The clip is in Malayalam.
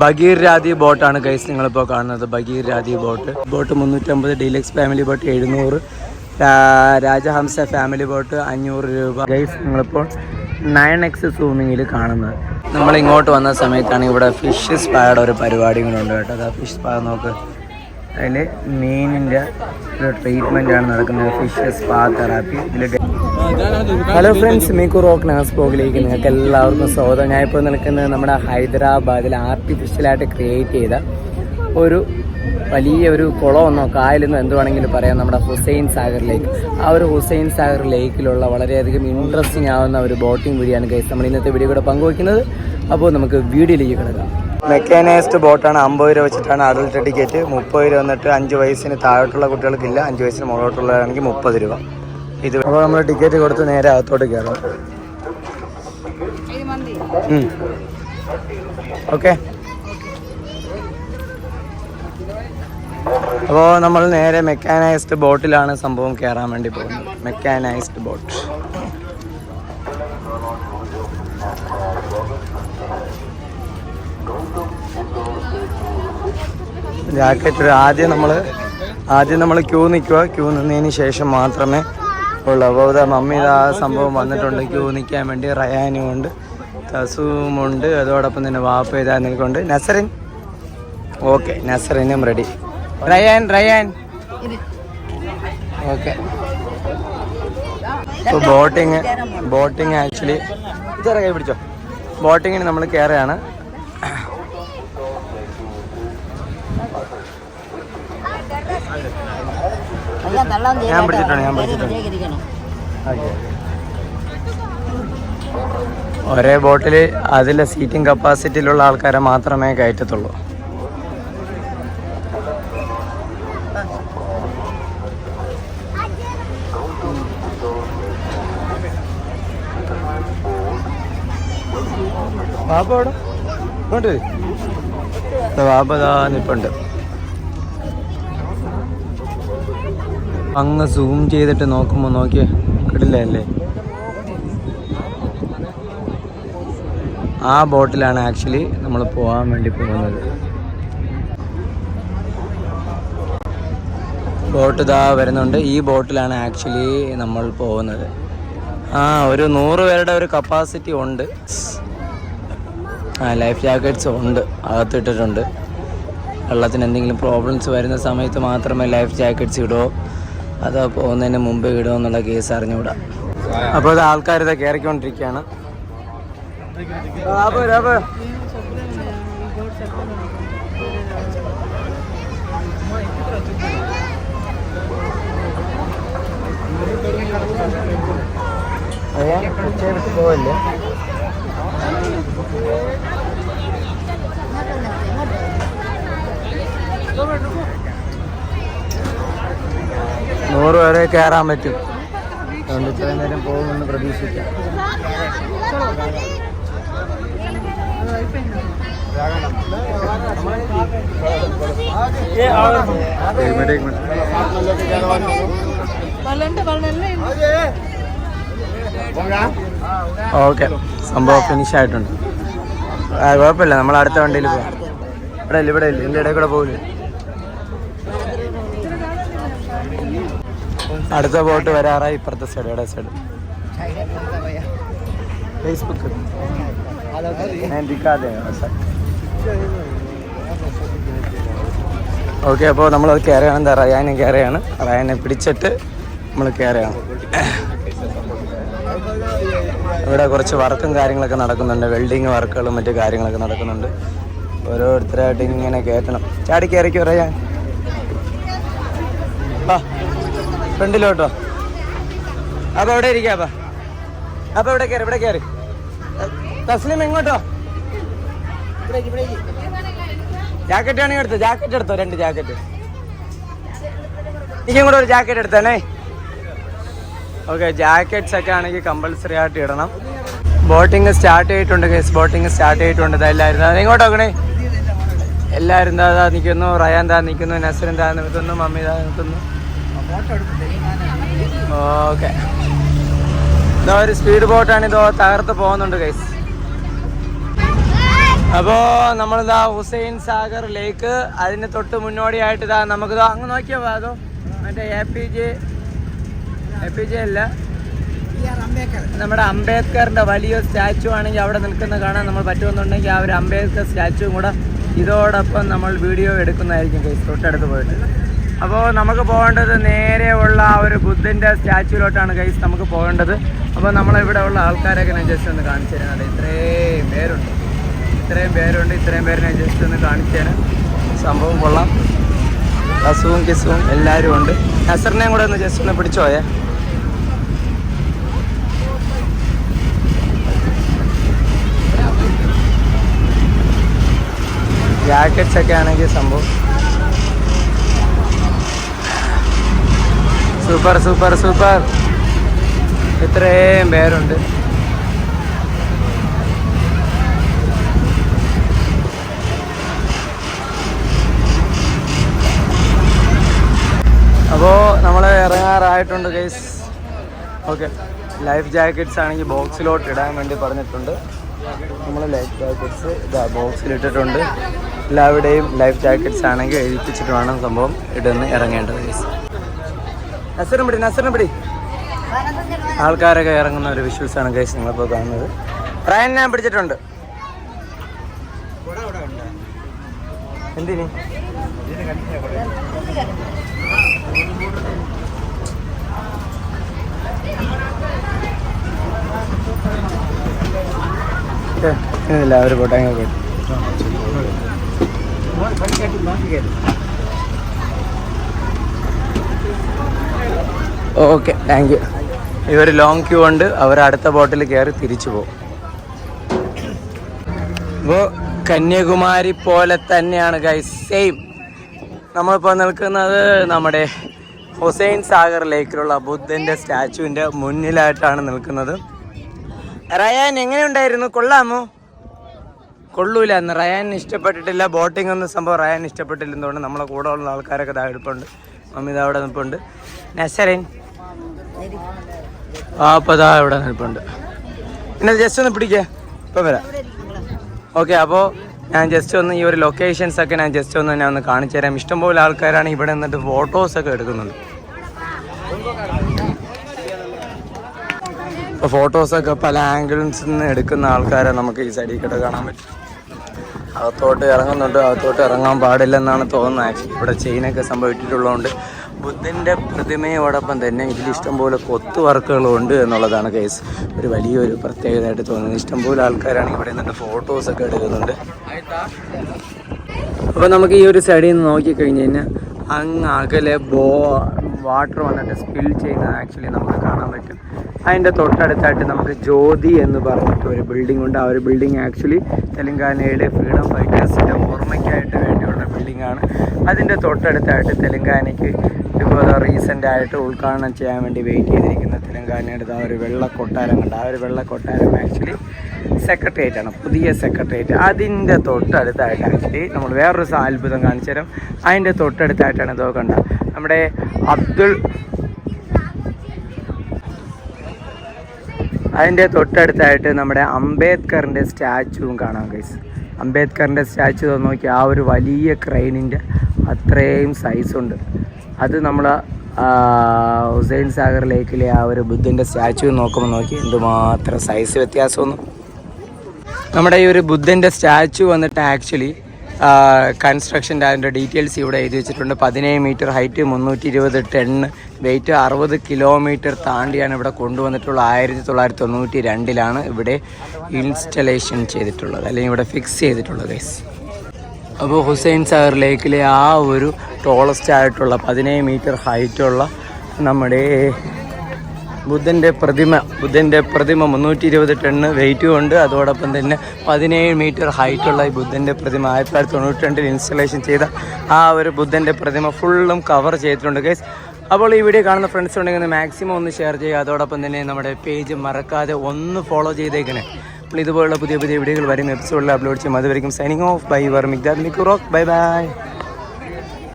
ബഗീർ രാധി ബോട്ടാണ് ഗൈസ് നിങ്ങളിപ്പോൾ കാണുന്നത്. ബഗീർ രാധി ബോട്ട്. ബോട്ട് മുന്നൂറ്റമ്പത് ഡീലക്സ് ഫാമിലി ബോട്ട് എഴുന്നൂറ്. രാജഹംസ ഫാമിലി ബോട്ട് അഞ്ഞൂറ് രൂപ. ഗൈസ് നിങ്ങളിപ്പോൾ നയൻ എക്സ് സൂമിങ്ങിൽ കാണുന്നത്. നമ്മൾ ഇങ്ങോട്ട് വന്ന സമയത്താണ് ഇവിടെ ഫിഷ് സ്പായുടെ ഒരു പരിപാടി കൂടെ ഉണ്ട് കേട്ടോ. അതാ ഫിഷ് സ്പാ നോക്ക്. അതിൽ മീനിന്റെ ഒരു ട്രീറ്റ്മെന്റ് ആണ് നടക്കുന്നത്. ഫിഷ് സ്പാ തെറാപ്പി ഇതിൽ ഹലോ ഫ്രണ്ട്സ് മീക്കു റോക്ക് നാസ് ബ്ലോഗിലേക്ക് നിങ്ങൾക്ക് എല്ലാവർക്കും സ്വാഗതം. ഞാൻ ഇപ്പോൾ നിൽക്കുന്നത് നമ്മുടെ ഹൈദരാബാദിൽ ആർട്ടിഫിഷ്യലായിട്ട് ക്രിയേറ്റ് ചെയ്ത ഒരു വലിയ ഒരു കുളമെന്നോ കായലെന്നോ എന്ത് വേണമെങ്കിലും പറയാം നമ്മുടെ ഹുസൈൻ സാഗർ ലേക്ക്. ആ ഒരു ഹുസൈൻ സാഗർ ലേക്കിലുള്ള വളരെയധികം ഇൻട്രസ്റ്റിംഗ് ആവുന്ന ഒരു ബോട്ടിംഗ് വീഡിയോ ആണ് കേസ് നമ്മൾ ഇന്നത്തെ വീഡിയോ കൂടെ പങ്കുവയ്ക്കുന്നത്. അപ്പോൾ നമുക്ക് വീഡിയോയിലേക്ക് കിടക്കാം. മെക്കാനൈസ്ഡ് ബോട്ടാണ് അമ്പത് രൂപ വെച്ചിട്ടാണ് അഡൽട്ട് ടിക്കറ്റ്. മുപ്പത് രൂപ വന്നിട്ട് അഞ്ച് വയസ്സിന് താഴോട്ടുള്ള കുട്ടികൾക്കില്ല അഞ്ച് വയസ്സിന് മുകളോട്ടുള്ളതാണെങ്കിൽ മുപ്പത് രൂപ. ഇത് അപ്പോൾ നമ്മൾ ടിക്കറ്റ് കൊടുത്ത് നേരെ അകത്തോട്ട് കയറും. ഓക്കെ. അപ്പോൾ നമ്മൾ നേരെ മെക്കാനൈസ്ഡ് ബോട്ടിലാണ് സംഭവം കയറാൻ വേണ്ടി പോകുന്നത്. Mechanised boat. ജാക്കറ്റ് ആദ്യം നമ്മൾ ആദ്യം നമ്മൾ ക്യൂ നിൽക്കുക ക്യൂ നിന്നതിന് ശേഷം മാത്രമേ ഉള്ളൂ. അപ്പോൾ ഇതാ മമ്മി ആ സംഭവം വന്നിട്ടുണ്ട്. ക്യൂ നിൽക്കാൻ വേണ്ടി റയാനും ഉണ്ട് തസുമുണ്ട് അതോടൊപ്പം തന്നെ വാപ്പ ഇതാ നിൽക്കുന്നുണ്ട്. നസറിൻ? ഓക്കെ നസറിനും റെഡി. റയാൻ റയാൻ. ഓക്കെ. ഇപ്പോൾ ബോട്ടിങ് ബോട്ടിങ് ആക്ച്വലി ഇതറ കൈ പിടിച്ചോ? ബോട്ടിങ്ങിന് നമ്മൾ കയറുകയാണ് ഞാൻ പിടിച്ചിട്ടുണ്ട് ഞാൻ പിടിച്ചിട്ടുണ്ട് ഒരേ ബോട്ടിൽ അതിലെ സീറ്റിംഗ് കപ്പാസിറ്റിയിലുള്ള ആൾക്കാരെ മാത്രമേ കയറ്റത്തുള്ളൂ. ബാബ അവിടെ? ബാബ നിപ്പുണ്ട്. അങ്ങ് സൂം ചെയ്തിട്ട് നോക്കുമ്പോൾ നോക്കിയേ കിടിലല്ലേ ആ ബോട്ടിലാണ് ആക്ച്വലി നമ്മൾ പോകാൻ വേണ്ടി പോകുന്നത്. ബോട്ട് ഇതാ വരുന്നുണ്ട്. ഈ ബോട്ടിലാണ് ആക്ച്വലി നമ്മൾ പോകുന്നത്. ആ ഒരു നൂറ് പേരുടെ ഒരു കപ്പാസിറ്റി ഉണ്ട്. ആ ലൈഫ് ജാക്കറ്റ്സ് ഉണ്ട്. അകത്തിട്ടിട്ടുണ്ട് വെള്ളത്തിന് എന്തെങ്കിലും പ്രോബ്ലംസ് വരുന്ന സമയത്ത് മാത്രമേ ലൈഫ് ജാക്കറ്റ്സ് ഇടുമോ അതോ പോകുന്നതിന് മുമ്പ് ഇടുമെന്നുള്ള കേസ് അറിഞ്ഞുകൂടാ. അപ്പോൾ ഇത് ആൾക്കാർ ഇത് കയറിക്കൊണ്ടിരിക്കുകയാണ്. അയ്യാ, ഉച്ചയെ പോവല്ലേ? നൂറ് പേരെ കയറാൻ പറ്റും അതുകൊണ്ട് ഇത്രയും നേരം പോകുമെന്ന് പ്രതീക്ഷിക്കാം एक मिनट एक मिनट ഓക്കെ സംഭവം ഫിനിഷ് ആയിട്ടുണ്ട് ആ കുഴപ്പമില്ല നമ്മൾ അടുത്ത വണ്ടിയിൽ പോകാം ഇവിടെ ഇല്ല ഇവിടെ ഇല്ല ഇതിൻ്റെ ഇടയിൽ കൂടെ പോകില്ല അടുത്ത ബോട്ട് വരാറായി ഇപ്പുറത്തെ സൈഡ് ഇവിടെ സൈഡ് ഫേസ്ബുക്ക് ഓക്കെ അപ്പോൾ നമ്മൾ കയറുകയാണ് എന്താ റയാനെ കയറുകയാണ് റയാനെ പിടിച്ചിട്ട് നമ്മൾ കയറുകയാണ് ഇവിടെ കുറച്ച് വർക്കും കാര്യങ്ങളൊക്കെ നടക്കുന്നുണ്ട്. വെൽഡിങ് വർക്കുകളും മറ്റു കാര്യങ്ങളൊക്കെ നടക്കുന്നുണ്ട്. ഓരോരുത്തരായിട്ട് ഇങ്ങനെ കയറ്റണം ചാടി കയറിക്കോ റയാൻ? ആ ഫ്രണ്ടിലോട്ടോ. അപ്പൊ അവിടെ ഇരിക്കാം അപ്പൊ. അപ്പോൾ ഇവിടെ കയറി ഇവിടെ കയറി തസ്ലിം എങ്ങോട്ടോ? ജാക്കറ്റ് ആണെങ്കിൽ എടുത്തോ ജാക്കറ്റ് എടുത്തോ രണ്ട് ജാക്കറ്റ്. ഇനി കൂടെ ഒരു ജാക്കറ്റ് എടുത്താണേ ഓക്കെ ജാക്കറ്റ്സ് ഒക്കെ ആണെങ്കിൽ കമ്പൽസറി ആയിട്ട് ഇടണം. ബോട്ടിങ് സ്റ്റാർട്ട് ചെയ്തിട്ടുണ്ട് കേസ് ബോട്ടിങ് സ്റ്റാർട്ട് ചെയ്തിട്ടുണ്ട്. എല്ലാവരും എങ്ങോട്ട് നോക്കണേ എല്ലാവരും ദാ നിൽക്കുന്നു റയാൻ താ നിൽക്കുന്നു നസർ ദാ നിൽക്കുന്നു മമ്മി താ നിൽക്കുന്നു ഓക്കെ. ഇതാ ഒരു സ്പീഡ് ബോട്ടാണ് ഇതോ തകർത്ത് പോകുന്നുണ്ട് ഗൈസ് അപ്പോൾ നമ്മളിതാ ഹുസൈൻ സാഗർ ലേക്ക്. അതിന് തൊട്ട് മുന്നോടിയായിട്ട് ഇതാ നമുക്കിതാ അങ്ങ് നോക്കിയാൽ അതോ? മറ്റേ A P J A P J അല്ല. നമ്മുടെ അംബേദ്കറിന്റെ വലിയ സ്റ്റാച്ചു ആണെങ്കിൽ അവിടെ നിൽക്കുന്ന കാണാൻ നമ്മൾ പറ്റുമെന്നുണ്ടെങ്കിൽ ആ ഒരു അംബേദ്കർ സ്റ്റാച്ചുവും കൂടെ ഇതോടൊപ്പം നമ്മൾ വീഡിയോ എടുക്കുന്നതായിരിക്കും കേസ് തൊട്ടടുത്ത് പോയിട്ട്. അപ്പോൾ നമുക്ക് പോകേണ്ടത് നേരെ ഉള്ള ആ ഒരു ബുദ്ധന്റെ സ്റ്റാച്ചുവിലോട്ടാണ് ഗൈസ് നമുക്ക് പോകേണ്ടത്. അപ്പോൾ നമ്മളിവിടെ ഉള്ള ആൾക്കാരൊക്കെ ഞാൻ ജസ്റ്റ് ഒന്ന് കാണിച്ചു തരുന്നുണ്ട് ഇത്രയും പേരുണ്ട്. ഇത്രയും പേരുണ്ട് ഇത്രയും പേരിനെ ജസ്റ്റ് ഒന്ന് കാണിച്ചു തരാം. സംഭവം കൊള്ളാം. അസുവും കിസുവും എല്ലാവരും ഉണ്ട്. നസറിനെയും കൂടെ ഒന്ന് ജസ്റ്റ് ഒന്ന് പിടിച്ചോയേ ജാക്കറ്റ്സൊക്കെ ജാക്കറ്റ്സ് ആണെങ്കിൽ സംഭവം. സൂപ്പർ സൂപ്പർ സൂപ്പർ ഇത്രയും പേരുണ്ട്. അപ്പോൾ നമ്മൾ ഇറങ്ങാറായിട്ടുണ്ട് ഗൈസ് ഓക്കെ ലൈഫ് ജാക്കറ്റ്സ് ആണെങ്കിൽ ബോക്സിലോട്ട് ഇടാൻ വേണ്ടി പറഞ്ഞിട്ടുണ്ട്. നമ്മൾ ലൈഫ് ജാക്കറ്റ്സ് ഇതാ ബോക്സിൽ ഇട്ടിട്ടുണ്ട്. എല്ലാവരുടെയും ലൈഫ് ജാക്കറ്റ്സ് ആണെങ്കിൽ എഴുതിപ്പിച്ചിട്ട് വേണം സംഭവം ഇടുന്ന് ഇറങ്ങേണ്ടത് ഗൈസ് നസറിനും പിടി ആൾക്കാരൊക്കെ ഇറങ്ങുന്ന ഒരു വിഷ്വൽസ് ആണ് ഗൈസ് നിങ്ങളിപ്പോൾ കാണുന്നത്. റയൻ ഞാൻ പിടിച്ചിട്ടുണ്ട്. എന്തിന്? എല്ലാവരും പോട്ടെ അങ്ങനെ പോയിട്ട് ഓക്കെ താങ്ക് യു ഇവർ ലോങ് ക്യൂ ഉണ്ട്. അവർ അടുത്ത ബോട്ടിൽ കയറി തിരിച്ചു പോകും. അപ്പോൾ കന്യാകുമാരി പോലെ തന്നെയാണ് ഗൈസ് സെയിം നമ്മളിപ്പോൾ നിൽക്കുന്നത് നമ്മുടെ ഹുസൈൻ സാഗർ ലേക്കിലുള്ള ബുദ്ധന്റെ സ്റ്റാച്ചുവിന്റെ മുന്നിലായിട്ടാണ് നിൽക്കുന്നത്. റയാൻ എങ്ങനെയുണ്ടായിരുന്നു? കൊള്ളാമോ? കൊള്ളൂല എന്ന് റയാൻ ഇഷ്ടപ്പെട്ടിട്ടില്ല. ബോട്ടിംഗ് ഒന്നും സംഭവം റയാൻ ഇഷ്ടപ്പെട്ടില്ലെന്നുകൊണ്ട് നമ്മളെ കൂടെ ഉള്ള ആൾക്കാരൊക്കെ ഇതാ എടുപ്പുണ്ട് മമ്മി ഇതാ അവിടെ നിൽപ്പുണ്ട്. നസറിൻ ആ ഇവിടെ നിൽപ്പുണ്ട്. പിന്നെ ജസ്റ്റ് ഒന്ന് പിടിക്കേ. ഇപ്പം വരാം. ഓക്കെ അപ്പോൾ ഞാൻ ജസ്റ്റ് ഒന്ന് ഈ ഒരു ലൊക്കേഷൻസ് ഒക്കെ ഞാൻ ജസ്റ്റ് ഒന്ന് ഞാൻ ഒന്ന് കാണിച്ചു തരാം. ഇഷ്ടംപോലെ ആൾക്കാരാണ് ഇവിടെ നിന്നിട്ട് ഫോട്ടോസ് ഒക്കെ എടുക്കുന്നുണ്ട് ഇപ്പോൾ ഫോട്ടോസൊക്കെ പല ആംഗിൾസിൽ നിന്ന് എടുക്കുന്ന ആൾക്കാരെ നമുക്ക് ഈ സൈഡിൽ കൂടെ കാണാൻ പറ്റും. അകത്തോട്ട് ഇറങ്ങുന്നുണ്ട് അകത്തോട്ട് ഇറങ്ങാൻ പാടില്ലെന്നാണ് തോന്നുന്നത്. ആക്ച്വലി ഇവിടെ ചെയിനൊക്കെ സംഭവിച്ചിട്ടുള്ളതുകൊണ്ട് ബുദ്ധന്റെ പ്രതിമയോടൊപ്പം തന്നെ ഇതിൽ ഇഷ്ടംപോലെ കൊത്തു എന്നുള്ളതാണ് കേസ്. ഒരു വലിയൊരു പ്രത്യേകതയായിട്ട് തോന്നുന്നത്. ഇഷ്ടംപോലെ ആൾക്കാരാണ് ഇവിടെ നിന്നിട്ട് ഫോട്ടോസൊക്കെ എടുക്കുന്നുണ്ട്. അപ്പോൾ നമുക്ക് ഈ ഒരു സൈഡിൽ നിന്ന് നോക്കിക്കഴിഞ്ഞ് കഴിഞ്ഞാൽ അങ്ങ് അകലെ ബോ വാട്ടർ വന്നിട്ട് സ്പിൽ ചെയ്യുന്നത് ആക്ച്വലി നമുക്ക് കാണാൻ പറ്റും. അതിന്റെ തൊട്ടടുത്തായിട്ട് നമുക്ക് ജ്യോതി എന്ന് പറഞ്ഞിട്ട് ഒരു ബിൽഡിംഗ് ഉണ്ട്. ആ ഒരു ബിൽഡിംഗ് ആക്ച്വലി തെലങ്കാനയിലെ ഫ്രീഡം ഫൈറ്റേഴ്സിന്റെ ഓർമ്മയ്ക്കായിട്ട് വേണ്ടിയുള്ള ബിൽഡിംഗ് ആണ്. അതിന്റെ തൊട്ടടുത്തായിട്ട് തെലങ്കാനയ്ക്ക് ഇപ്പോൾ റീസെന്റ് ആയിട്ട് ഉദ്ഘാടനം ചെയ്യാൻ വേണ്ടി വെയിറ്റ് ചെയ്തിരിക്കുന്ന തെലങ്കാനയുടെ ആ ഒരു വെള്ള കൊട്ടാരം കണ്ട്. ആ ഒരു വെള്ള കൊട്ടാരം ആക്ച്വലി സെക്രട്ടേറിയറ്റ് ആണ്. പുതിയ സെക്രട്ടേറിയറ്റ് അതിന്റെ തൊട്ടടുത്തായിട്ട് ആക്ച്വലി നമ്മൾ വേറൊരു അത്ഭുതം കാണിച്ചു തരാം. അതിന്റെ തൊട്ടടുത്തായിട്ടാണ് ഇതോ കണ്ട നമ്മുടെ അബ്ദുൾ അതിന്റെ തൊട്ടടുത്തായിട്ട് നമ്മുടെ അംബേദ്കറിന്റെ സ്റ്റാച്ചുവും കാണാം ഗൈസ് അംബേദ്കറിന്റെ സ്റ്റാച്ചു നോക്കി ആ ഒരു വലിയ ക്രെയിനിന്റെ അത്രയും സൈസുണ്ട്. അത് നമ്മൾ ഹുസൈൻ സാഗർ ലേക്കിലെ ആ ഒരു ബുദ്ധന്റെ സ്റ്റാച്ചു നോക്കുമ്പോൾ നോക്കി എന്തുമാത്രം സൈസ് വ്യത്യാസമൊന്നും. നമ്മുടെ ഈ ഒരു ബുദ്ധന്റെ സ്റ്റാച്ചു വന്നിട്ട് ആക്ച്വലി കൺസ്ട്രക്ഷന്റെ അതിന്റെ ഡീറ്റെയിൽസ് ഇവിടെ എഴുതി വെച്ചിട്ടുണ്ട്. പതിനേഴ് മീറ്റർ ഹൈറ്റ് മുന്നൂറ്റി ഇരുപത് ടൺ വെയിറ്റ് അറുപത് കിലോമീറ്റർ താണ്ടിയാണ് ഇവിടെ കൊണ്ടുവന്നിട്ടുള്ളത് ആയിരത്തി തൊള്ളായിരത്തി തൊണ്ണൂറ്റി രണ്ടിലാണ് ഇവിടെ ഇൻസ്റ്റലേഷൻ ചെയ്തിട്ടുള്ളത് അല്ലെങ്കിൽ ഇവിടെ ഫിക്സ് ചെയ്തിട്ടുള്ളത് ഗൈസ് അപ്പോൾ ഹുസൈൻ സാഗർ ലേക്കിലെ ആ ഒരു ടോളസ്റ്റ് ആയിട്ടുള്ള പതിനേഴ് മീറ്റർ ഹൈറ്റുള്ള നമ്മുടെ ബുദ്ധന്റെ പ്രതിമ ബുദ്ധന്റെ പ്രതിമ മുന്നൂറ്റി ഇരുപത് ടണ്ണ് വെയിറ്റും ഉണ്ട്. അതോടൊപ്പം തന്നെ പതിനേഴ് മീറ്റർ ഹൈറ്റുള്ള ഈ ബുദ്ധന്റെ പ്രതിമ ആയിരത്തി തൊള്ളായിരത്തി തൊണ്ണൂറ്റി രണ്ടിൽ ഇൻസ്റ്റലേഷൻ ചെയ്ത ആ ഒരു ബുദ്ധന്റെ പ്രതിമ ഫുള്ളും കവർ ചെയ്തിട്ടുണ്ട് ഗൈസ് അപ്പോൾ ഈ വീഡിയോ കാണുന്ന ഫ്രണ്ട്സ് ഉണ്ടെങ്കിൽ ഒന്ന് മാക്സിമം ഒന്ന് ഷെയർ ചെയ്യുക. അതോടൊപ്പം തന്നെ നമ്മുടെ പേജ് മറക്കാതെ ഒന്ന് ഫോളോ ചെയ്തേക്കണേ. അപ്പോൾ ഇതുപോലുള്ള പുതിയ പുതിയ വീഡിയോകൾ വരും എപ്പിസോഡിൽ അപ്ലോഡ് ചെയ്യും. അതുവരെയും സൈനിങ് ഓഫ് ബൈ വർ മിഗ്ദാദ് മിക്കുറോക്ക് ബൈ ബൈ